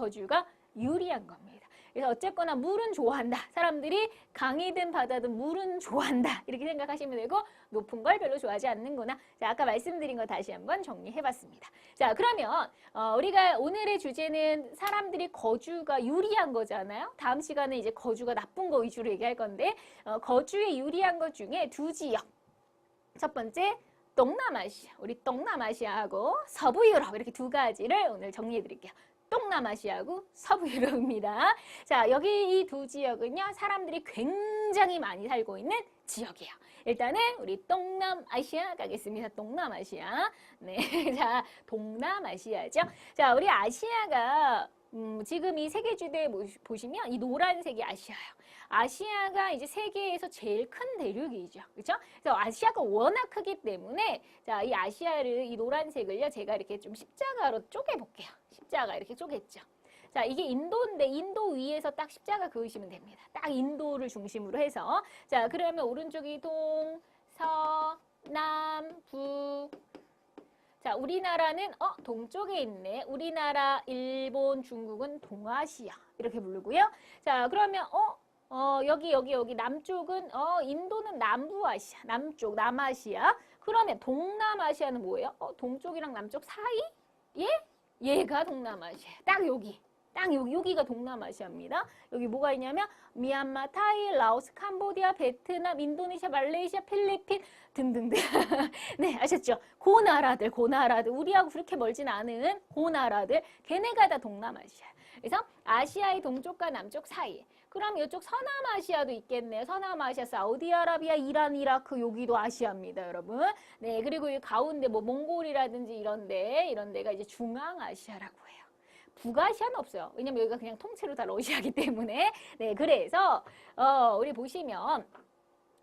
거주가 유리한 겁니다. 그래서 어쨌거나 물은 좋아한다. 사람들이 강이든 바다든 물은 좋아한다. 이렇게 생각하시면 되고 높은 걸 별로 좋아하지 않는구나. 자, 아까 말씀드린 거 다시 한번 정리해봤습니다. 자, 그러면 어, 우리가 오늘의 주제는 사람들이 거주가 유리한 거잖아요. 다음 시간에 이제 거주가 나쁜 거 위주로 얘기할 건데 어, 거주에 유리한 것 중에 두 지역. 첫 번째 동남아시아, 우리 동남아시아하고 서부 유럽 이렇게 두 가지를 오늘 정리해 드릴게요. 동남아시아하고 서부 유럽입니다. 자, 여기 이 두 지역은요, 사람들이 굉장히 많이 살고 있는 지역이에요. 일단은 우리 동남아시아 가겠습니다. 동남아시아. 네. 자, 동남아시아죠. 자, 우리 아시아가 음, 지금 이 세계 보시- 보시면 이 노란색이 아시아예요. 아시아가 이제 세계에서 제일 큰 대륙이죠. 그렇죠? 그래서 아시아가 워낙 크기 때문에 자, 이 아시아를 이 노란색을요. 제가 이렇게 좀 십자가로 쪼개 볼게요. 십자가 이렇게 쪼갰죠. 자, 이게 인도인데 인도 위에서 딱 십자가 그으시면 됩니다. 딱 인도를 중심으로 해서 자, 그러면 오른쪽이 동, 서, 남, 북. 자, 우리나라는 어, 동쪽에 있네. 우리나라, 일본, 중국은 동아시아. 이렇게 부르고요. 자, 그러면 어, 어, 여기 여기 여기 남쪽은 어, 인도는 남부아시아. 남쪽, 남아시아. 그러면 동남아시아는 뭐예요? 어, 동쪽이랑 남쪽 사이? 예? 얘가 동남아시아. 딱 여기. 딱 여기, 여기가 동남아시아입니다. 여기 뭐가 있냐면 미얀마, 타이, 라오스, 캄보디아, 베트남, 인도네시아, 말레이시아, 필리핀 등등등. 네, 아셨죠? 고 나라들, 고 나라들. 우리하고 그렇게 멀진 않은 고 나라들. 걔네가 다 동남아시아. 그래서 아시아의 동쪽과 남쪽 사이. 그럼 이쪽 서남아시아도 있겠네요. 서남아시아, 사우디아라비아, 이란, 이라크 여기도 아시아입니다, 여러분. 네, 그리고 이 가운데 뭐 몽골이라든지 이런데 이런 데가 이제 중앙아시아라고 해요. 북아시아는 없어요. 왜냐면 여기가 그냥 통째로 다 러시아기 때문에. 네, 그래서 어, 우리 보시면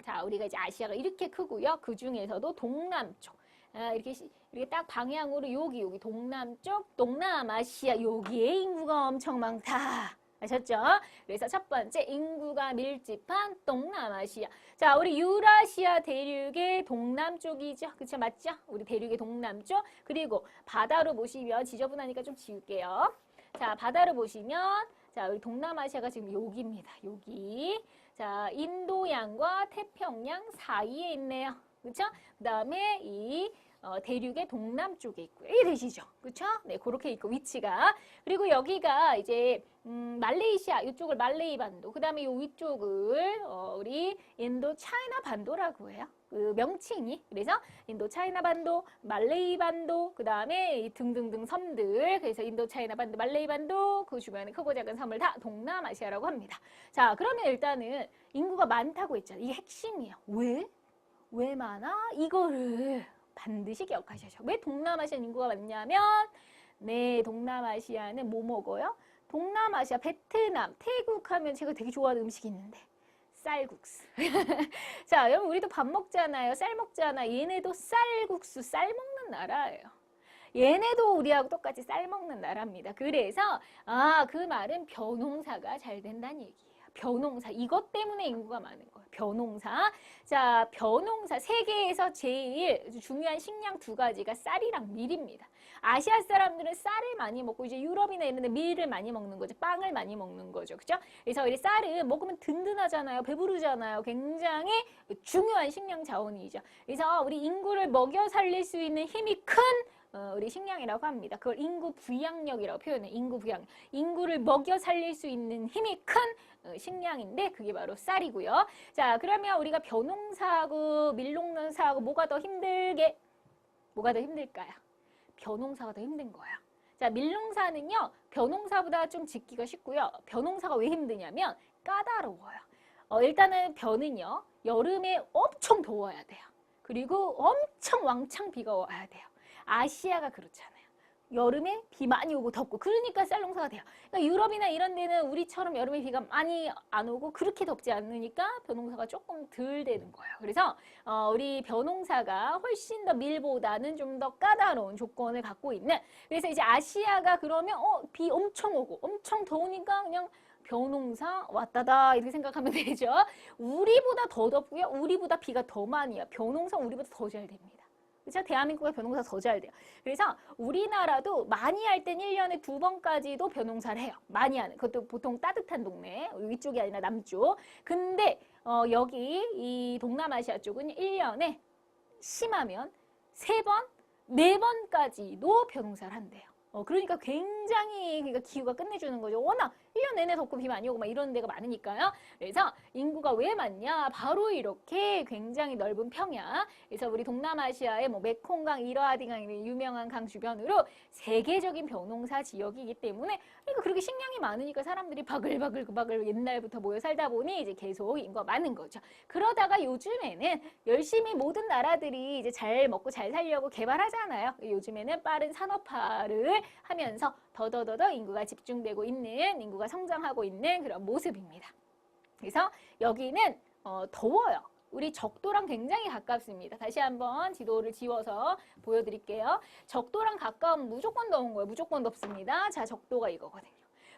자, 우리가 이제 아시아가 이렇게 크고요. 그 중에서도 동남쪽. 아, 이렇게 시- 이렇게 딱 방향으로 여기 여기 동남쪽 동남아시아 여기에 인구가 엄청 많다. 아셨죠? 그래서 첫 번째 인구가 밀집한 동남아시아. 자, 우리 유라시아 대륙의 동남쪽이죠. 그쵸? 맞죠? 우리 대륙의 동남쪽. 그리고 바다로 보시면 지저분하니까 좀 지울게요. 자, 바다로 보시면 자, 우리 동남아시아가 지금 여기입니다. 여기. 자, 인도양과 태평양 사이에 있네요. 그렇죠? 그다음에 이 어, 대륙의 동남쪽에 있고요. 이게 되시죠? 그렇죠? 네, 그렇게 있고 위치가 그리고 여기가 이제 음, 말레이시아 이쪽을 말레이 반도, 그다음에 이 위쪽을 어, 우리 인도 차이나 반도라고 해요. 그 명칭이 그래서 인도 차이나 반도, 말레이 반도, 그 다음에 이 등등등 섬들 그래서 인도 차이나 반도, 말레이 반도 그 주변에 크고 작은 섬을 다 동남아시아라고 합니다. 자, 그러면 일단은 인구가 많다고 했잖아요. 이게 핵심이에요. 왜? 왜 많아? 이거를 반드시 기억하셔야죠. 왜 동남아시아 인구가 많냐면 네, 동남아시아는 뭐 먹어요? 동남아시아, 베트남, 태국 하면 제가 되게 좋아하는 음식이 있는데 쌀국수. 자, 여러분 우리도 밥 먹잖아요. 쌀 먹잖아. 얘네도 쌀국수, 쌀 먹는 나라예요. 얘네도 우리하고 똑같이 쌀 먹는 나라입니다. 그래서 아, 그 말은 벼농사가 잘 된다는 얘기예요. 벼농사. 이것 때문에 인구가 많은 거예요. 벼농사. 자, 벼농사. 세계에서 제일 중요한 식량 두 가지가 쌀이랑 밀입니다. 아시아 사람들은 쌀을 많이 먹고 이제 유럽이나 이런 데 밀을 많이 먹는 거죠. 빵을 많이 먹는 거죠. 그죠? 그래서 이 쌀은 먹으면 든든하잖아요. 배부르잖아요. 굉장히 중요한 식량 자원이죠. 그래서 우리 인구를 먹여 살릴 수 있는 힘이 큰 어, 우리 식량이라고 합니다. 그걸 인구 부양력이라고 표현해. 인구 부양. 인구를 먹여 살릴 수 있는 힘이 큰 어, 식량인데 그게 바로 쌀이고요. 자, 그러면 우리가 벼농사하고 밀농사하고 뭐가 더 힘들게 뭐가 더 힘들까요? 벼농사가 더 힘든 거예요. 자, 밀농사는요, 벼농사보다 좀 짓기가 쉽고요. 벼농사가 왜 힘드냐면 까다로워요. 어, 일단은 벼는요, 여름에 엄청 더워야 돼요. 그리고 엄청 왕창 비가 와야 돼요. 아시아가 그렇잖아요. 여름에 비 많이 오고 덥고 그러니까 쌀 농사가 돼요. 그러니까 유럽이나 이런 데는 우리처럼 여름에 비가 많이 안 오고 그렇게 덥지 않으니까 벼농사가 조금 덜 되는 거예요. 그래서 어, 우리 벼농사가 훨씬 더 밀보다는 좀 더 까다로운 조건을 갖고 있는 그래서 이제 아시아가 그러면 어, 비 엄청 오고 엄청 더우니까 그냥 벼농사 왔다다 이렇게 생각하면 되죠. 우리보다 더 덥고요. 우리보다 비가 더 많이 와요. 벼농사 우리보다 더 잘 됩니다. 그렇죠? 대한민국의 변호사 더 잘 돼요. 그래서 우리나라도 많이 할땐 1년에 두 번까지도 변호사를 해요. 많이 하는. 그것도 보통 따뜻한 동네. 위쪽이 아니라 남쪽. 근데 어, 여기 이 동남아시아 쪽은 1년에 심하면 세 번, 네 번까지도 변호사를 한대요. 어, 그러니까 굉장히 그러니까 기후가 끝내주는 거죠. 워낙 1년 내내 덥고 비 많이 오고 막 이런 데가 많으니까요. 그래서 인구가 왜 많냐? 바로 이렇게 굉장히 넓은 평야. 그래서 우리 동남아시아의 뭐 메콩강, 이러하디강 이런 유명한 강 주변으로 세계적인 변홍사 지역이기 때문에 그러니까 그렇게 식량이 많으니까 사람들이 바글바글 바글 옛날부터 모여 살다 보니 이제 계속 인구가 많은 거죠. 그러다가 요즘에는 열심히 모든 나라들이 이제 잘 먹고 잘 살려고 개발하잖아요. 요즘에는 빠른 산업화를 하면서 더더더더 인구가 집중되고 있는 인구가 성장하고 있는 그런 모습입니다. 그래서 여기는 어, 더워요. 우리 적도랑 굉장히 가깝습니다. 다시 한번 지도를 지워서 보여드릴게요. 적도랑 가까우면 무조건 더운 거예요. 무조건 덥습니다. 자, 적도가 이거거든요.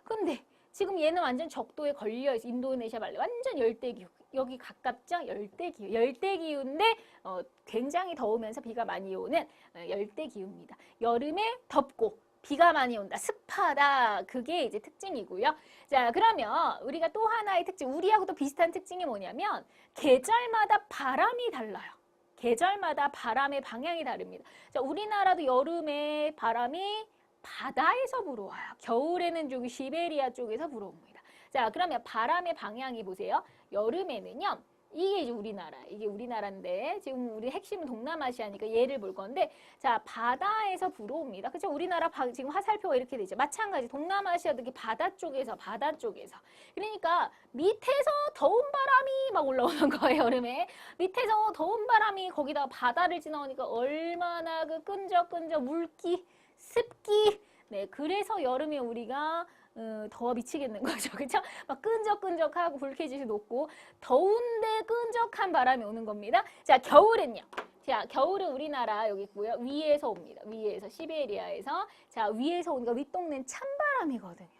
근데 지금 얘는 완전 적도에 걸려있어. 인도네시아 말레 완전 열대기후. 여기 가깝죠? 열대기후. 열대기후인데 어, 굉장히 더우면서 비가 많이 오는 어, 열대기후입니다. 여름에 덥고 비가 많이 온다, 습하다. 그게 이제 특징이고요. 자, 그러면 우리가 또 하나의 특징, 우리하고 또 비슷한 특징이 뭐냐면 계절마다 바람이 달라요. 계절마다 바람의 방향이 다릅니다. 자, 우리나라도 여름에 바람이 바다에서 불어와요. 겨울에는 저기 시베리아 쪽에서 불어옵니다. 자, 그러면 바람의 방향이 보세요. 여름에는요. 이게 이제 우리나라, 이게 우리나라인데 지금 우리 핵심은 동남아시아니까 얘를 볼 건데 자 바다에서 불어옵니다. 그렇죠? 우리나라 바, 지금 화살표가 이렇게 되죠. 마찬가지 동남아시아도 이렇게 바다 쪽에서 바다 쪽에서 그러니까 밑에서 더운 바람이 막 올라오는 거예요 여름에 밑에서 더운 바람이 거기다가 바다를 지나오니까 얼마나 그 끈적끈적 물기 습기 네 그래서 여름에 우리가 어, 더워 미치겠는 거죠. 그렇죠? 막 끈적끈적하고 불쾌지수 높고 더운데 끈적한 바람이 오는 겁니다. 자, 겨울은요. 자, 겨울은 우리나라 여기 있고요. 위에서 옵니다. 위에서 시베리아에서 자, 위에서 오니까 윗동네는 찬바람이거든요.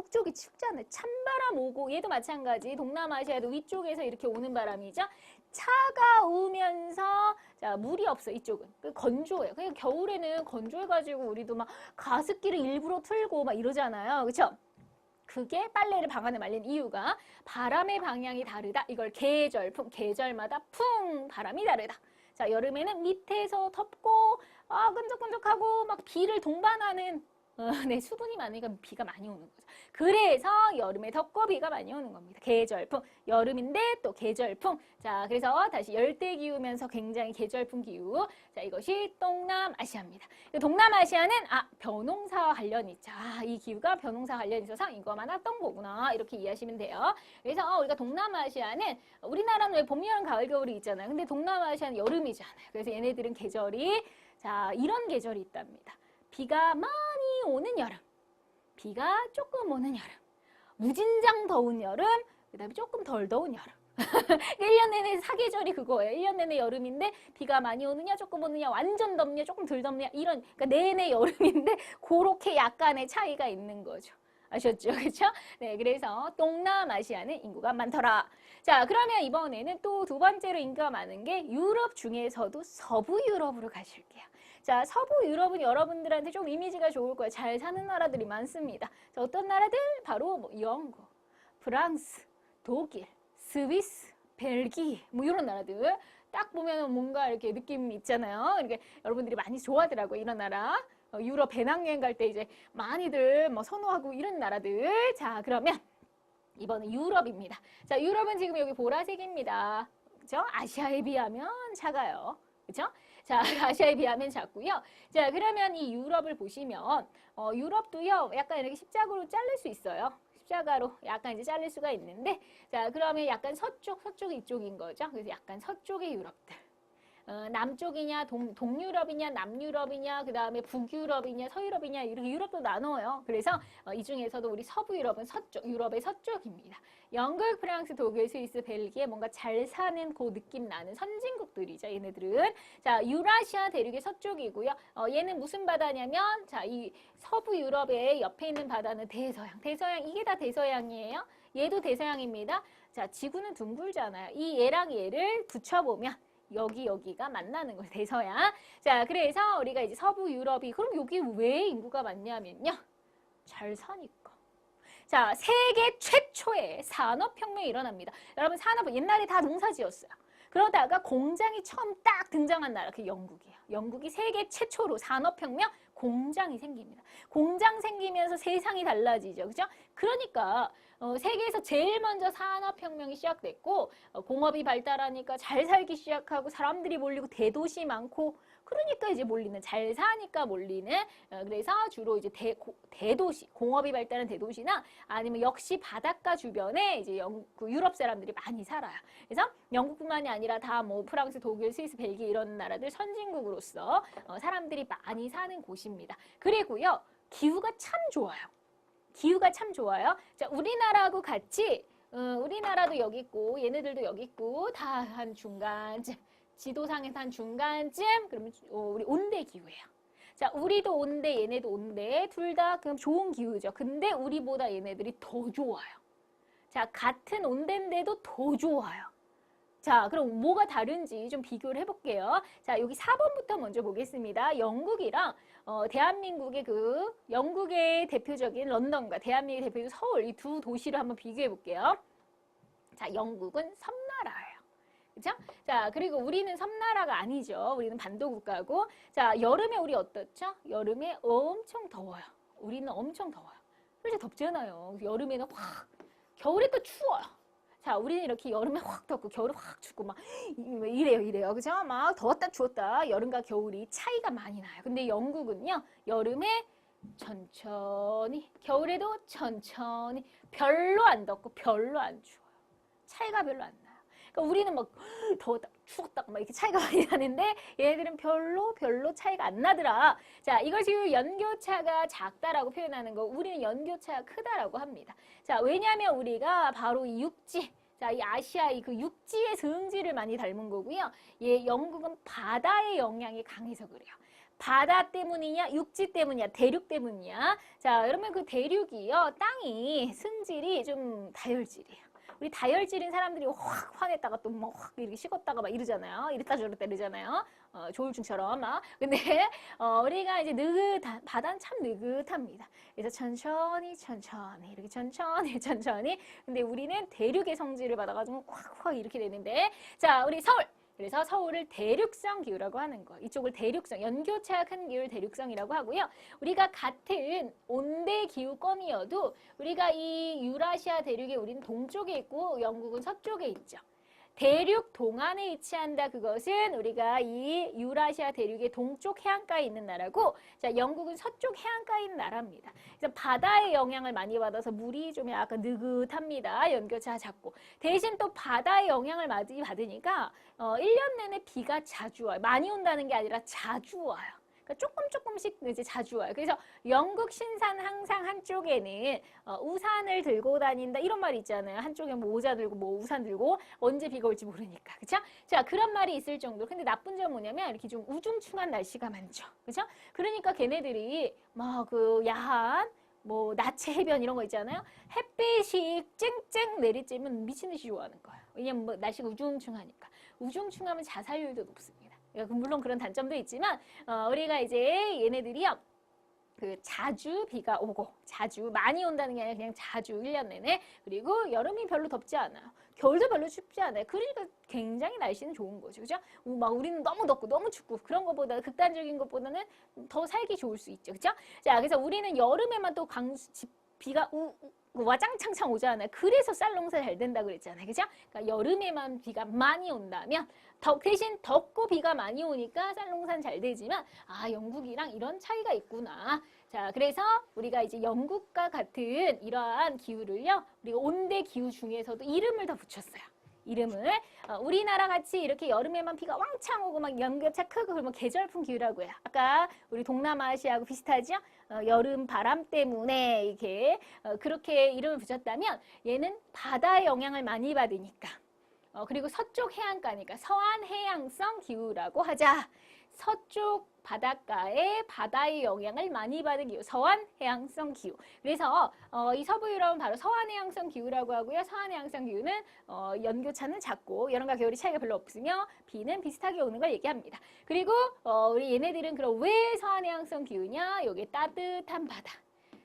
북쪽이 춥잖아요. 찬바람 오고 얘도 마찬가지. 동남아시아도 위쪽에서 이렇게 오는 바람이죠. 차가우면서 자 물이 없어 이쪽은 그 건조해요. 그러니까 겨울에는 건조해가지고 우리도 막 가습기를 일부러 틀고 막 이러잖아요. 그렇죠? 그게 빨래를 방 안에 말린 이유가 바람의 방향이 다르다. 이걸 계절 풍 계절마다 풍 바람이 다르다. 자 여름에는 밑에서 덥고 아 끈적끈적하고 막 비를 동반하는 어, 네, 수분이 많으니까 비가 많이 오는 거죠. 그래서 여름에 덥고 비가 많이 오는 겁니다. 계절풍. 여름인데 또 계절풍. 자, 그래서 다시 열대 기후면서 굉장히 계절풍 기후. 자, 이것이 동남아시아입니다. 동남아시아는 아, 변홍사와 관련이 있죠. 아, 이 기후가 변홍사 관련이 있어서 이거만 왔던 거구나. 이렇게 이해하시면 돼요. 그래서 우리가 동남아시아는 우리나라는 왜 봄, 여름, 가을, 겨울이 있잖아요. 근데 동남아시아는 여름이잖아요. 그래서 얘네들은 계절이 자, 이런 계절이 있답니다. 비가 많이 오는 여름, 비가 조금 오는 여름, 무진장 더운 여름, 그 다음에 조금 덜 더운 여름. 1년 내내 사계절이 그거예요. 1년 내내 여름인데 비가 많이 오느냐 조금 오느냐 완전 덥냐 조금 덜 덥냐 이런 그러니까 내내 여름인데 그렇게 약간의 차이가 있는 거죠. 아셨죠? 그렇죠? 네, 그래서 동남아시아는 인구가 많더라. 자, 그러면 이번에는 또 두 번째로 인구가 많은 게 유럽 중에서도 서부 유럽으로 가실게요. 자, 서부 유럽은 여러분들한테 좀 이미지가 좋을 거예요. 잘 사는 나라들이 많습니다. 자, 어떤 나라들? 바로 뭐 영국, 프랑스, 독일, 스위스, 벨기 뭐 이런 나라들. 딱 보면 뭔가 이렇게 느낌 있잖아요. 이렇게 여러분들이 많이 좋아하더라고요. 이런 나라. 어, 유럽 배낭여행 갈 때 이제 많이들 뭐 선호하고 이런 나라들. 자, 그러면 이번은 유럽입니다. 자, 유럽은 지금 여기 보라색입니다. 그죠? 아시아에 비하면 작아요. 그죠? 자, 아시아에 비하면 작고요. 자, 그러면 이 유럽을 보시면 어, 유럽도요. 약간 이렇게 십자가로 자를 수 있어요. 십자가로 약간 이제 자를 수가 있는데 자, 그러면 약간 서쪽, 서쪽 이쪽인 거죠. 그래서 약간 서쪽의 유럽들. 어, 남쪽이냐, 동, 동유럽이냐, 남유럽이냐, 그 다음에 북유럽이냐, 서유럽이냐, 이렇게 유럽도 나눠요. 그래서 어, 이 중에서도 우리 서부 유럽은 서쪽, 유럽의 서쪽입니다. 영국, 프랑스, 독일, 스위스, 벨기에 뭔가 잘 사는 그 느낌 나는 선진국들이죠. 얘네들은. 자, 유라시아 대륙의 서쪽이고요. 어, 얘는 무슨 바다냐면, 자, 이 서부 유럽의 옆에 있는 바다는 대서양. 대서양, 이게 다 대서양이에요. 얘도 대서양입니다. 자, 지구는 둥글잖아요. 이 얘랑 얘를 붙여보면 여기 여기가 만나는 거예요. 대서양. 자, 그래서 우리가 이제 서부 유럽이 그럼 여기 왜 인구가 많냐면요. 잘 사니까. 자, 세계 최초의 산업혁명이 일어납니다. 여러분 산업 옛날에 다 농사지었어요. 그러다가 공장이 처음 딱 등장한 나라 그 영국이에요. 영국이 세계 최초로 산업혁명 공장이 생깁니다. 공장 생기면서 세상이 달라지죠. 그죠? 그러니까 어, 세계에서 제일 먼저 산업혁명이 시작됐고 어, 공업이 발달하니까 잘 살기 시작하고 사람들이 몰리고 대도시 많고 그러니까 이제 몰리는 잘 사니까 몰리는 어, 그래서 주로 이제 대, 고, 대도시 공업이 발달한 대도시나 아니면 역시 바닷가 주변에 이제 영, 그 유럽 사람들이 많이 살아요. 그래서 영국뿐만이 아니라 다 뭐 프랑스, 독일, 스위스, 벨기에 이런 나라들 선진국으로서 어, 사람들이 많이 사는 곳입니다. 그리고요 기후가 참 좋아요. 기후가 참 좋아요. 자 우리나라하고 같이 어, 우리나라도 여기 있고 얘네들도 여기 있고 다 한 중간쯤 지도상에서 한 중간쯤 그러면 어, 우리 온대 기후예요. 자, 우리도 온대, 얘네도 온대. 둘 다 그럼 좋은 기후죠. 근데 우리보다 얘네들이 더 좋아요. 자, 같은 온대인데도 더 좋아요. 자, 그럼 뭐가 다른지 좀 비교를 해볼게요. 자, 여기 4번부터 먼저 보겠습니다. 영국이랑 어, 대한민국의 그 영국의 대표적인 런던과 대한민국의 대표적인 서울 이 두 도시를 한번 비교해 볼게요. 자, 영국은 섬나라예요. 그죠? 자, 그리고 우리는 섬나라가 아니죠. 우리는 반도 국가고. 자, 여름에 우리 어떻죠? 여름에 엄청 더워요. 우리는 엄청 더워요. 그래서 덥잖아요. 여름에는 확, 겨울에 또 추워요. 자, 우리는 이렇게 여름에 확 덥고 겨울에 확 춥고 막 이- 이래요, 이래요. 그죠? 막 더웠다 추웠다. 여름과 겨울이 차이가 많이 나요. 근데 영국은요, 여름에 천천히, 겨울에도 천천히, 별로 안 덥고 별로 안 추워요. 차이가 별로 안 나요. 그러니까 우리는 막 더웠다, 추웠다, 막 이렇게 차이가 많이 나는데 얘네들은 별로 별로 차이가 안 나더라. 자, 이것이 연교차가 작다라고 표현하는 거, 우리는 연교차가 크다라고 합니다. 자, 왜냐하면 우리가 바로 이 육지, 자, 이 아시아 이 그 육지의 성질을 많이 닮은 거고요. 얘 영국은 바다의 영향이 강해서 그래요. 바다 때문이냐, 육지 때문이냐, 대륙 때문이냐. 자, 그러면 그 대륙이요, 땅이 승질이 좀 다혈질이에요. 우리 다혈질인 사람들이 확 화냈다가 또뭐확 이렇게 식었다가 막 이러잖아요. 이랬다 저랬다 이러잖아요. 어, 조울증처럼 막. 근데 어, 우리가 이제 느긋한 바다는 참 느긋합니다. 그래서 천천히 천천히 이렇게 천천히 천천히. 근데 우리는 대륙의 성질을 받아가지고 확확 이렇게 되는데 자 우리 서울. 그래서 서울을 대륙성 기후라고 하는 거. 이쪽을 대륙성, 연교차가 큰 기후를 대륙성이라고 하고요. 우리가 같은 온대 기후권이어도 우리가 이 유라시아 대륙에 우리는 동쪽에 있고 영국은 서쪽에 있죠. 대륙 동안에 위치한다. 그것은 우리가 이 유라시아 대륙의 동쪽 해안가에 있는 나라고, 자 영국은 서쪽 해안가에 있는 나라입니다. 그래서 바다의 영향을 많이 받아서 물이 좀 약간 느긋합니다. 연교차 작고 대신 또 바다의 영향을 많이 받으니까 어, 1년 내내 비가 자주 와요. 많이 온다는 게 아니라 자주 와요. 그러니까 조금 조금씩 이제 자주 와요. 그래서 영국 신사는 항상 한쪽에는 어, 우산을 들고 다닌다 이런 말이 있잖아요. 한쪽에 뭐 모자 들고 뭐 우산 들고 언제 비가 올지 모르니까. 그렇죠? 자, 그런 말이 있을 정도. 근데 나쁜 점은 뭐냐면 이렇게 좀 우중충한 날씨가 많죠. 그렇죠? 그러니까 걔네들이 막 그 야한 뭐 나체 해변 이런 거 있잖아요. 햇빛이 쨍쨍 내리쬐면 미친 듯이 좋아하는 거예요. 왜냐면 뭐 날씨가 우중충하니까. 우중충하면 자살률도 높습니다. 그러니까 물론 그런 단점도 있지만 어, 우리가 이제 얘네들이요. 그 자주 비가 오고 자주 많이 온다는 게 아니라 그냥 자주 1년 내내 그리고 여름이 별로 덥지 않아요. 겨울도 별로 춥지 않아요. 그러니까 굉장히 날씨는 좋은 거죠. 그죠? 우- 막 우리는 너무 덥고 너무 춥고 그런 것보다 극단적인 것보다는 더 살기 좋을 수 있죠. 그죠? 자, 그래서 우리는 여름에만 또 강, 지- 비가 우, 우- 와장창창 오잖아요. 그래서 쌀 농사 잘 된다 그랬잖아요. 그죠? 그러니까 여름에만 비가 많이 온다면 더, 대신 덥고 비가 많이 오니까 쌀 농사는 잘 되지만 아 영국이랑 이런 차이가 있구나. 자 그래서 우리가 이제 영국과 같은 이러한 기후를요 우리가 온대 기후 중에서도 이름을 더 붙였어요. 이름을 어, 우리나라 같이 이렇게 여름에만 비가 왕창 오고 막 연교차 크고 그러면 계절풍 기후라고 해요. 아까 우리 동남아시아하고 비슷하죠? 어, 여름 바람 때문에 이렇게 어, 그렇게 이름을 붙였다면 얘는 바다의 영향을 많이 받으니까 어, 그리고 서쪽 해안가니까 서안 해양성 기후라고 하자. 서쪽 바닷가에 바다의 영향을 많이 받은 기후, 서한 해양성 기후. 그래서 어, 이 서부 유럽은 바로 서한 해양성 기후라고 하고요. 서한 해양성 기후는 어, 연교차는 작고 여름과 겨울이 차이가 별로 없으며 비는 비슷하게 오는 걸 얘기합니다. 그리고 어, 우리 얘네들은 그럼 왜 서한 해양성 기후냐? 여기 따뜻한 바다.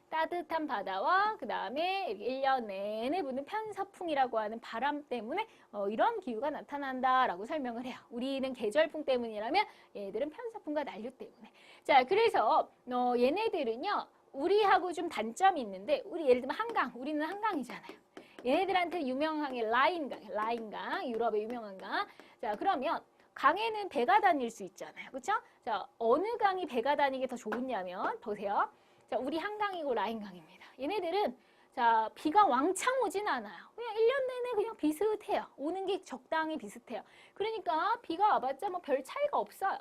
따뜻한 바다와 그 다음에 1년 내내 부는 편서풍이라고 하는 바람 때문에 어, 이런 기후가 나타난다라고 설명을 해요. 우리는 계절풍 때문이라면 얘네들은 편서풍과 난류 때문에. 자, 그래서 어, 얘네들은요. 우리하고 좀 단점이 있는데 우리 예를 들면 한강, 우리는 한강이잖아요. 얘네들한테 유명한 게 라인강, 라인강, 유럽의 유명한 강. 자, 그러면 강에는 배가 다닐 수 있잖아요. 그렇죠? 자, 어느 강이 배가 다니기 더 좋으냐면 보세요. 자, 우리 한강이고 라인강입니다. 얘네들은 자, 비가 왕창 오진 않아요. 그냥 1년 내내 그냥 비슷해요. 오는 게 적당히 비슷해요. 그러니까 비가 와봤자 뭐 별 차이가 없어요.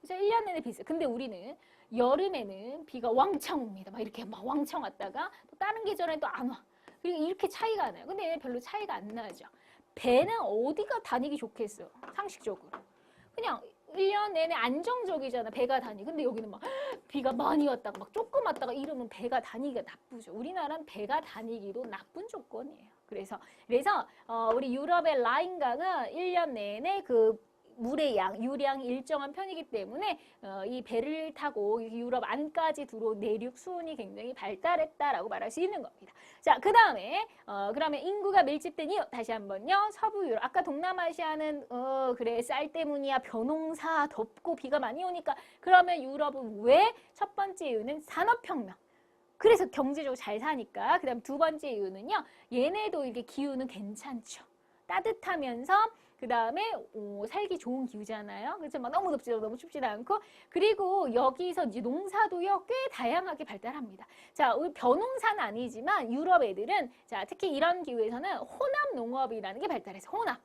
그래서 1년 내내 비슷해. 근데 우리는 여름에는 비가 왕창 옵니다. 막 이렇게 막 왕창 왔다가 또 다른 계절에는 또안 와. 그리고 이렇게 차이가 나요. 근데 별로 차이가 안 나죠. 배는 어디가 다니기 좋겠어? 상식적으로. 그냥 1년 내내 안정적이잖아. 배가 다니. 근데 여기는 막 비가 많이 왔다가 막 조금 왔다가 이러면 배가 다니기가 나쁘죠. 우리나라는 배가 다니기도 나쁜 조건이에요. 그래서 그래서 어, 우리 유럽의 라인강은 1년 내내 그 물의 양, 유량이 일정한 편이기 때문에 어, 이 배를 타고 유럽 안까지 들어온 내륙 수온이 굉장히 발달했다라고 말할 수 있는 겁니다. 자, 그 다음에 어, 그러면 인구가 밀집된 이유 다시 한번요. 서부 유럽 아까 동남아시아는 어, 그래 쌀 때문이야 벼농사 덥고 비가 많이 오니까 그러면 유럽은 왜 첫 번째 이유는 산업혁명. 그래서 경제적으로 잘 사니까. 그 다음 두 번째 이유는요. 얘네도 이게 기후는 괜찮죠. 따뜻하면서 그 다음에 살기 좋은 기후잖아요. 그래서 막 너무 덥지도 너무 춥지도 않고 그리고 여기서 이제 농사도요 꽤 다양하게 발달합니다. 자, 우리 벼농사는 아니지만 유럽 애들은 자 특히 이런 기후에서는 혼합 농업이라는 게 발달해서 혼합.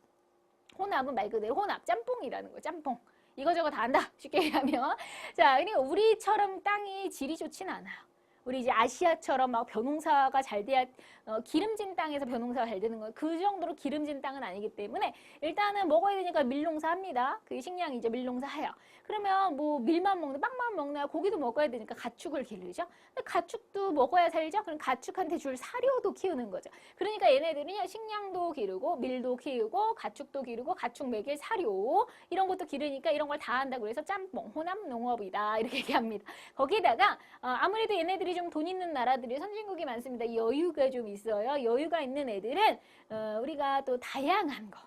혼합은 말 그대로 혼합 짬뽕이라는 거 짬뽕. 이거저거 다 한다 쉽게 얘기하면 자 그리고 우리처럼 땅이 질이 좋진 않아요. 우리 이제 아시아처럼 막 벼농사가 잘 돼야 어, 기름진 땅에서 벼농사가 잘 되는 거예요. 그 정도로 기름진 땅은 아니기 때문에 일단은 먹어야 되니까 밀농사 합니다. 그 식량이 이제 밀농사 해요. 그러면 뭐 밀만 먹나 빵만 먹나 고기도 먹어야 되니까 가축을 기르죠. 근데 가축도 먹어야 살죠. 그럼 가축한테 줄 사료도 키우는 거죠. 그러니까 얘네들은요 식량도 기르고 밀도 키우고 가축도 기르고 가축 먹일 사료 이런 것도 기르니까 이런 걸 다 한다고 그래서 짬뽕 혼합 농업이다 이렇게 얘기합니다. 거기다가 어, 아무래도 얘네들이 좀 돈 있는 나라들이 선진국이 많습니다. 여유가 좀 있어요. 여유가 있는 애들은 어, 우리가 또 다양한 거.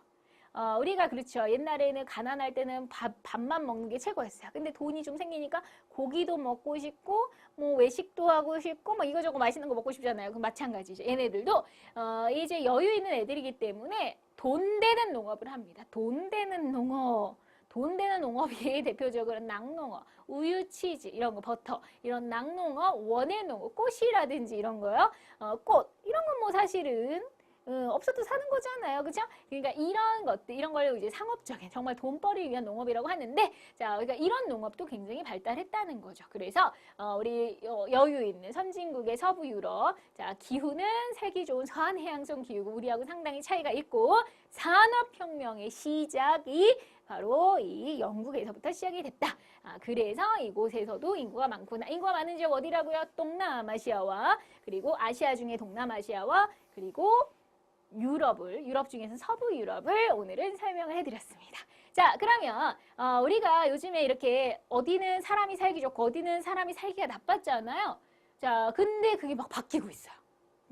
어, 우리가 그렇죠. 옛날에는 가난할 때는 밥, 밥만 먹는 게 최고였어요. 근데 돈이 좀 생기니까 고기도 먹고 싶고, 뭐 외식도 하고 싶고, 뭐 이거저거 맛있는 거 먹고 싶잖아요. 그 마찬가지죠. 얘네들도, 어, 이제 여유 있는 애들이기 때문에 돈 되는 농업을 합니다. 돈 되는 농업. 돈 되는 농업이 대표적으로 낙농업, 우유, 치즈 이런 거 버터 이런 낙농업, 원예 농업, 꽃이라든지 이런 거요. 어, 꽃 이런 건 뭐 사실은 어, 없어도 사는 거잖아요. 그죠? 그러니까 이런 것들, 이런 걸 이제 상업적인, 정말 돈벌이 위한 농업이라고 하는데, 자, 그러니까 이런 농업도 굉장히 발달했다는 거죠. 그래서, 어, 우리 여- 여유 있는 선진국의 서부 유럽, 자, 기후는 살기 좋은 서한 해양성 기후고, 우리하고 상당히 차이가 있고, 산업혁명의 시작이 바로 이 영국에서부터 시작이 됐다. 아, 그래서 이곳에서도 인구가 많구나. 인구가 많은 지역 어디라고요? 동남아시아와, 그리고 아시아 중에 동남아시아와, 그리고 유럽을 유럽 중에서 서부 유럽을 오늘은 설명을 해드렸습니다. 자 그러면 어, 우리가 요즘에 이렇게 어디는 사람이 살기 좋고 어디는 사람이 살기가 나빴잖아요. 자 근데 그게 막 바뀌고 있어요.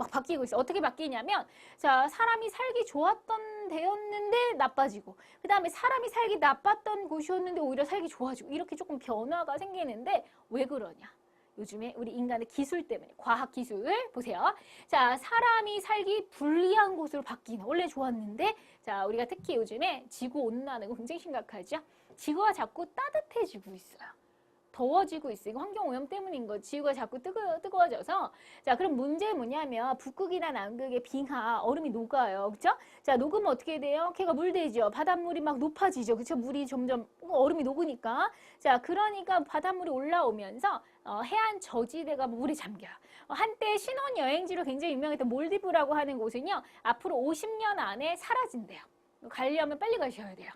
막 바뀌고 있어. 어떻게 바뀌냐면 자 사람이 살기 좋았던 데였는데 나빠지고 그 다음에 사람이 살기 나빴던 곳이었는데 오히려 살기 좋아지고 이렇게 조금 변화가 생기는데 왜 그러냐? 요즘에 우리 인간의 기술 때문에 과학 기술 보세요. 자, 사람이 살기 불리한 곳으로 바뀌는 원래 좋았는데 자, 우리가 특히 요즘에 지구 온난화가 굉장히 심각하죠. 지구가 자꾸 따뜻해지고 있어요. 더워지고 있어요. 환경 오염 때문인 거. 지구가 자꾸 뜨거, 뜨거워져서 자, 그럼 문제 뭐냐면 북극이나 남극의 빙하 얼음이 녹아요. 그렇죠? 자, 녹으면 어떻게 돼요? 걔가 물대죠. 바닷물이 막 높아지죠. 그렇죠? 물이 점점 얼음이 녹으니까. 자, 그러니까 바닷물이 올라오면서 어, 해안 저지대가 물에 잠겨요. 어, 한때 신혼 여행지로 굉장히 유명했던 몰디브라고 하는 곳은요. 앞으로 50년 안에 사라진대요. 가려면 빨리 가셔야 돼요.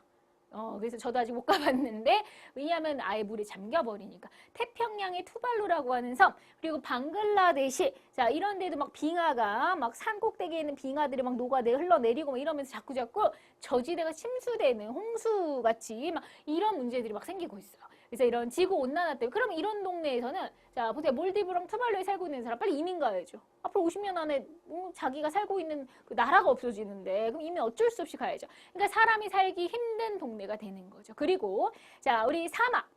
어, 그래서 저도 아직 못 가봤는데 왜냐하면 아예 물에 잠겨버리니까 태평양의 투발루라고 하는 섬 그리고 방글라데시 자 이런 데도 막 빙하가 막 산 꼭대기에 있는 빙하들이 막 녹아내 흘러내리고 막 이러면서 자꾸 자꾸 저지대가 침수되는 홍수 같이 막 이런 문제들이 막 생기고 있어요. 그래서 이런 지구 온난화 때문에 그러면 이런 동네에서는 자 보세요 몰디브랑 투발루에 살고 있는 사람 빨리 이민 가야죠. 앞으로 50년 안에 뭐 자기가 살고 있는 그 나라가 없어지는데 그럼 이민 어쩔 수 없이 가야죠. 그러니까 사람이 살기 힘든 동네가 되는 거죠. 그리고 자 우리 사막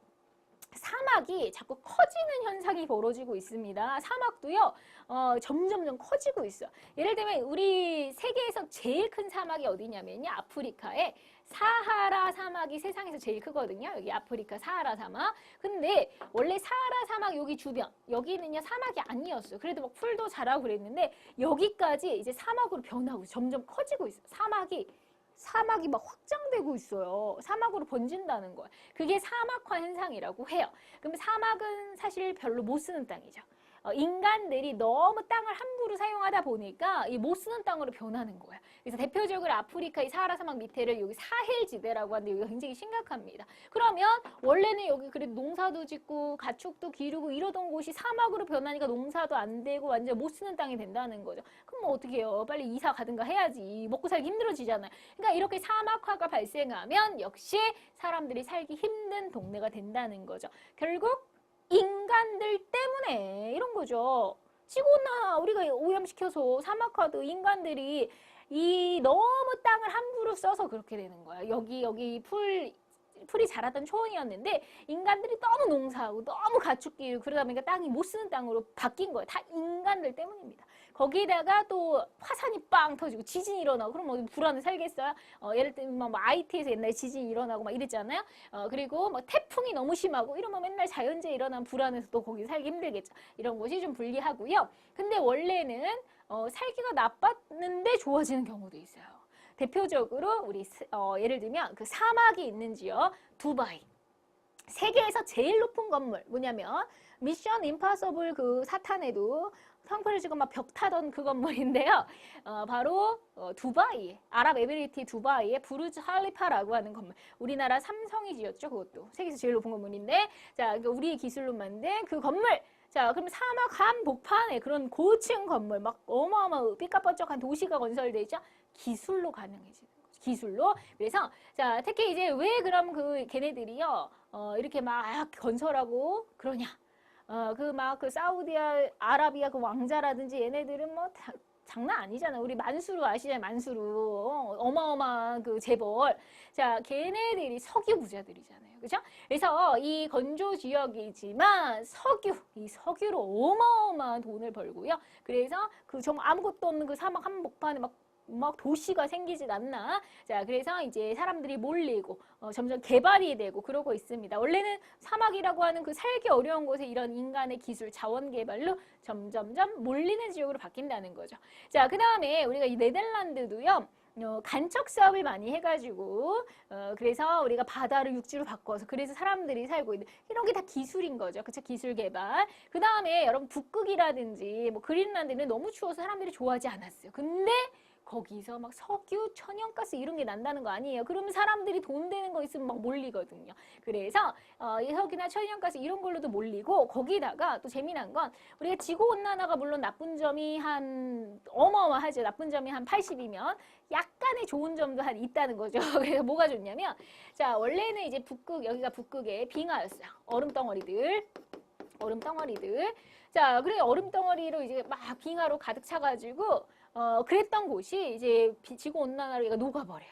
사막이 자꾸 커지는 현상이 벌어지고 있습니다. 사막도요, 어, 점점점 커지고 있어요. 예를 들면 우리 세계에서 제일 큰 사막이 어디냐면요, 아프리카에 사하라 사막이 세상에서 제일 크거든요. 여기 아프리카 사하라 사막. 근데 원래 사하라 사막 여기 주변 여기는요 사막이 아니었어요. 그래도 막 풀도 자라고 그랬는데 여기까지 이제 사막으로 변하고 점점 커지고 있어요. 사막이 사막이 막 확장되고 있어요. 사막으로 번진다는 거예요. 그게 사막화 현상이라고 해요. 그럼 사막은 사실 별로 못 쓰는 땅이죠. 어, 인간들이 너무 땅을 함부로 사용하다 보니까 이 못 쓰는 땅으로 변하는 거예요. 그래서 대표적으로 아프리카 이 사하라 사막 밑에를 여기 사헬 지대라고 하는데 여기가 굉장히 심각합니다. 그러면 원래는 여기 그래도 농사도 짓고 가축도 기르고 이러던 곳이 사막으로 변하니까 농사도 안 되고 완전 못 쓰는 땅이 된다는 거죠. 그럼 뭐 어떻게 해요? 빨리 이사 가든가 해야지. 먹고 살기 힘들어지잖아요. 그러니까 이렇게 사막화가 발생하면 역시 사람들이 살기 힘든 동네가 된다는 거죠. 결국 인간들 때문에 이런 거죠. 지구나 우리가 오염시켜서 사막화도 인간들이 이 너무 땅을 함부로 써서 그렇게 되는 거야. 여기 여기 풀 풀이 자라던 초원이었는데 인간들이 너무 농사하고 너무 가축 기르고 그러다 보니까 땅이 못 쓰는 땅으로 바뀐 거예요. 다 인간들 때문입니다. 거기다가 또 화산이 빵 터지고 지진이 일어나고 그럼 어디 불안해 살겠어요? 어, 예를 들면 뭐 IT에서 옛날에 지진이 일어나고 막 이랬잖아요. 어, 그리고 뭐 태풍이 너무 심하고 이러면 맨날 자연재해 일어나면 불안해서 또 거기 살기 힘들겠죠. 이런 것이 좀 불리하고요. 근데 원래는 어, 살기가 나빴는데 좋아지는 경우도 있어요. 대표적으로 우리 스- 어, 예를 들면 그 사막이 있는 지역 두바이 세계에서 제일 높은 건물 뭐냐면 미션 임파서블 그 사탄에도 성패를 지고 막 벽 타던 그 건물인데요. 어, 바로 어, 두바이 아랍에미리티 두바이의 부르즈 할리파라고 하는 건물. 우리나라 삼성이 지었죠. 그것도 세계에서 제일 높은 건물인데 자 그러니까 우리의 기술로 만든 그 건물. 자, 그럼 사막 한복판에 그런 고층 건물, 막 어마어마 삐까뻔쩍한 도시가 건설돼 있죠? 기술로 가능해지는 거죠. 기술로. 그래서, 자, 특히 이제 왜 그럼 그 걔네들이요, 어, 이렇게 막 건설하고 그러냐. 어, 그 막 그 사우디아, 아라비아 그 왕자라든지 얘네들은 뭐 다, 장난 아니잖아. 우리 만수르 아시잖아요. 만수르. 어, 어마어마한 그 재벌. 자, 걔네들이 석유 부자들이잖아요. 그죠? 그래서 이 건조 지역이지만 석유, 이 석유로 어마어마한 돈을 벌고요. 그래서 그 정말 아무것도 없는 그 사막 한복판에 막, 막 도시가 생기진 않나. 자, 그래서 이제 사람들이 몰리고 어, 점점 개발이 되고 그러고 있습니다. 원래는 사막이라고 하는 그 살기 어려운 곳에 이런 인간의 기술, 자원 개발로 점점점 몰리는 지역으로 바뀐다는 거죠. 자, 그 다음에 우리가 이 네덜란드도요. 어, 간척 사업을 많이 해가지고 어, 그래서 우리가 바다를 육지로 바꿔서 그래서 사람들이 살고 있는 이런 게 다 기술인 거죠. 그쵸? 기술 개발. 그 다음에 여러분 북극이라든지 뭐 그린란드는 너무 추워서 사람들이 좋아하지 않았어요. 근데 거기서 막 석유, 천연가스 이런 게 난다는 거 아니에요. 그러면 사람들이 돈 되는 거 있으면 막 몰리거든요. 그래서 어, 이 석유나 천연가스 이런 걸로도 몰리고 거기다가 또 재미난 건 우리가 지구 온난화가 물론 나쁜 점이 한 어마어마하죠. 나쁜 점이 한 80이면 약간의 좋은 점도 한 있다는 거죠. 그래서 뭐가 좋냐면 자 원래는 이제 북극 여기가 북극의 빙하였어요. 얼음 덩어리들. 얼음 덩어리들. 자, 그래 얼음 덩어리로 이제 막 빙하로 가득 차가지고 어 그랬던 곳이 이제 비- 지구 온난화로 얘가 녹아버려요.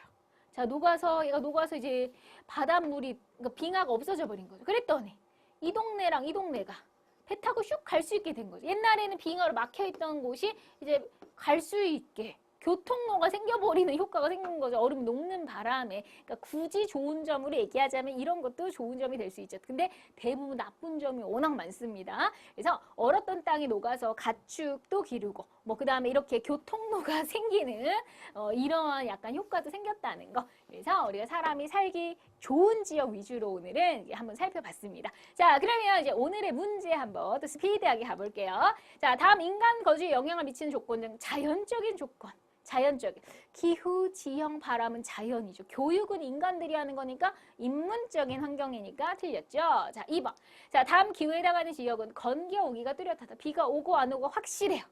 자, 녹아서 얘가 녹아서 이제 바닷물이 그러니까 빙하가 없어져 버린 거죠. 그랬더니 이 동네랑 이 동네가 배 타고 슉 갈 수 있게 된 거죠. 옛날에는 빙하로 막혀 있던 곳이 이제 갈 수 있게 교통로가 생겨버리는 효과가 생긴 거죠. 얼음이 녹는 바람에. 그러니까 굳이 좋은 점으로 얘기하자면 이런 것도 좋은 점이 될 수 있죠. 근데 대부분 나쁜 점이 워낙 많습니다. 그래서 얼었던 땅이 녹아서 가축도 기르고 뭐 그다음에 이렇게 교통로가 생기는 어, 이런 약간 효과도 생겼다는 거. 그래서 우리가 사람이 살기 좋은 지역 위주로 오늘은 한번 살펴봤습니다. 자, 그러면 이제 오늘의 문제 한번 또 스피디하게 가볼게요. 자, 다음 인간 거주에 영향을 미치는 조건 중 자연적인 조건. 자연적인. 기후, 지형, 바람은 자연이죠. 교육은 인간들이 하는 거니까 인문적인 환경이니까 틀렸죠. 자, 2번. 자, 다음 기후에 해당하는 지역은 건기와 오기가 뚜렷하다. 비가 오고 안 오고 확실해요.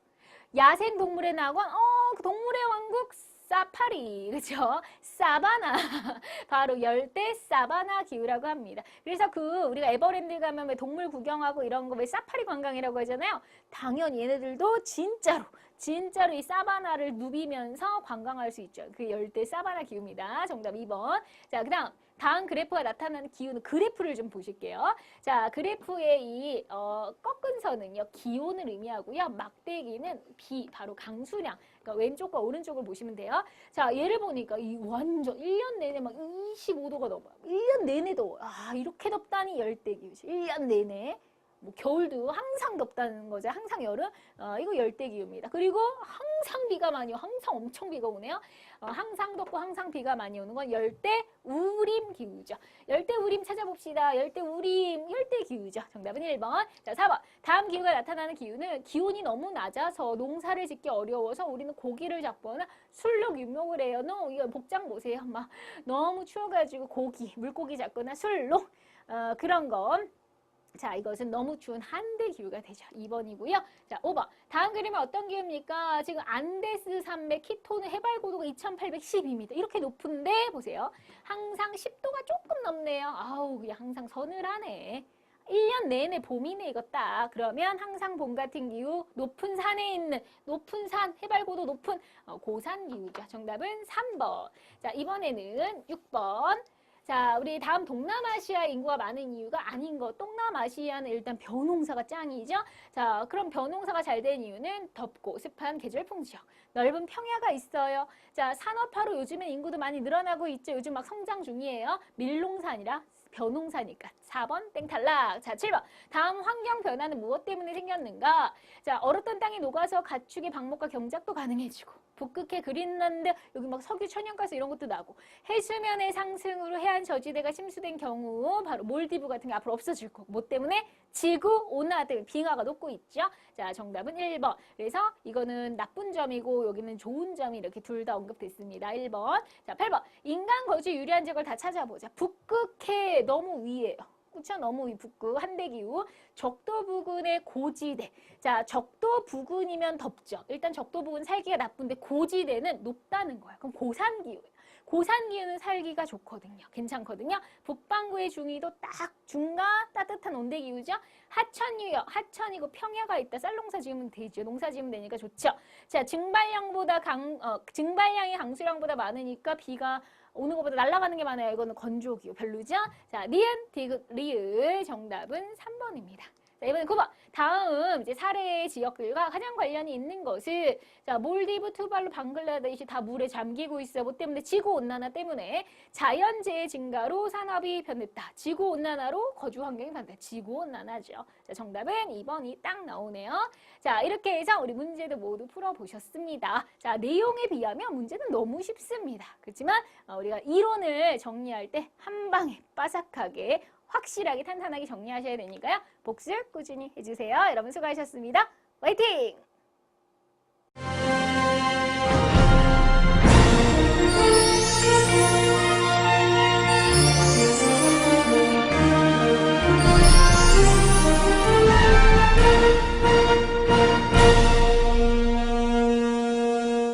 야생 동물의 낙원, 어, 그 동물의 왕국 사파리, 그죠? 사바나, 바로 열대 사바나 기후라고 합니다. 그래서 그 우리가 에버랜드 가면 왜 동물 구경하고 이런 거 왜 사파리 관광이라고 하잖아요. 당연히 얘네들도 진짜로 진짜로 이 사바나를 누비면서 관광할 수 있죠. 그 열대 사바나 기후입니다. 정답 2번. 자, 그 다음 다음 그래프가 나타나는 기후는 그래프를 좀 보실게요. 자, 그래프의 이 어, 꺾은 선은요 기온을 의미하고요. 막대기는 비, 바로 강수량. 그러니까 왼쪽과 오른쪽을 보시면 돼요. 자, 얘를 보니까 이 완전 1년 내내 막 25도가 넘어요. 1년 내내 더워. 아, 이렇게 덥다니 열대 기후지. 1년 내내. 뭐 겨울도 항상 덥다는 거죠. 항상 여름. 어, 이거 열대기후입니다. 그리고 항상 비가 많이 오. 항상 엄청 비가 오네요. 어, 항상 덥고 항상 비가 많이 오는 건 열대 우림 기후죠. 열대 우림 찾아봅시다. 열대 우림, 열대 기후죠. 정답은 1번. 자, 4번. 다음 기후가 나타나는 기후는 기온이 너무 낮아서 농사를 짓기 어려워서 우리는 고기를 잡거나 술로 유명을 해요. 너 이거 복장 보세요. 막 너무 추워가지고 고기, 물고기 잡거나 술로 어, 그런 거. 자, 이것은 너무 추운 한대 기후가 되죠. 2번이고요. 자, 5번. 다음 그림은 어떤 기후입니까? 지금 안데스 산맥 키토는 해발 고도가 2810입니다. 이렇게 높은데 보세요. 항상 10도가 조금 넘네요. 아우, 그냥 항상 서늘하네. 1년 내내 봄이네 이거 딱. 그러면 항상 봄 같은 기후, 높은 산에 있는 높은 산, 해발 고도 높은 어, 고산 기후죠. 정답은 3번. 자, 이번에는 6번. 자, 우리 다음 동남아시아 인구가 많은 이유가 아닌 것. 동남아시아는 일단 벼농사가 짱이죠. 자, 그럼 벼농사가 잘 된 이유는 덥고 습한 계절풍 지역, 넓은 평야가 있어요. 자, 산업화로 요즘엔 인구도 많이 늘어나고 있죠. 요즘 막 성장 중이에요. 밀농사 아니라 벼농사니까 4번 땡 탈락. 자, 7번. 다음 환경 변화는 무엇 때문에 생겼는가? 자, 얼었던 땅이 녹아서 가축의 방목과 경작도 가능해지고 북극해 그린란드 여기 막 석유 천연가스 이런 것도 나고 해수면의 상승으로 해안 저지대가 침수된 경우 바로 몰디브 같은 게 앞으로 없어질 거고 뭐 때문에 지구 온화 등 빙하가 녹고 있죠. 자, 정답은 1번. 그래서 이거는 나쁜 점이고 여기는 좋은 점이 이렇게 둘 다 언급됐습니다. 1번. 자, 8번. 인간 거주 유리한 지역을 다 찾아보자. 북극해 너무 위에요. 그쵸? 너무 위 북극, 한대기후, 적도 부근의 고지대. 자, 적도 부근이면 덥죠. 일단 적도 부근 살기가 나쁜데 고지대는 높다는 거예요. 그럼 고산기후예요. 고산기후는 살기가 좋거든요. 괜찮거든요. 북반구의 중위도 딱 중간 따뜻한 온대기후죠. 하천유역, 하천이고 평야가 있다. 쌀농사 지으면 되죠. 농사 지으면 되니까 좋죠. 자, 증발량보다 강, 어, 증발량이 강수량보다 많으니까 비가 오는 것보다 날아가는 게 많아요. 이거는 건조기후 별로죠? 자, 니은, 디귿, 리을 정답은 3번입니다. 자, 이번엔 9번. 다음 이제 사례 지역들과 가장 관련이 있는 것은 자, 몰디브, 투발루, 방글라데시 다 물에 잠기고 있어. 뭐 때문에 지구 온난화 때문에 자연재해 증가로 산업이 변했다. 지구 온난화로 거주 환경이 변했다. 지구 온난화죠. 자, 정답은 2번이 딱 나오네요. 자, 이렇게 해서 우리 문제도 모두 풀어 보셨습니다. 자, 내용에 비하면 문제는 너무 쉽습니다. 그렇지만 어, 우리가 이론을 정리할 때 한 방에 빠삭하게 확실하게 탄탄하게 정리하셔야 되니까요. 복습 꾸준히 해주세요. 여러분 수고하셨습니다. 화이팅!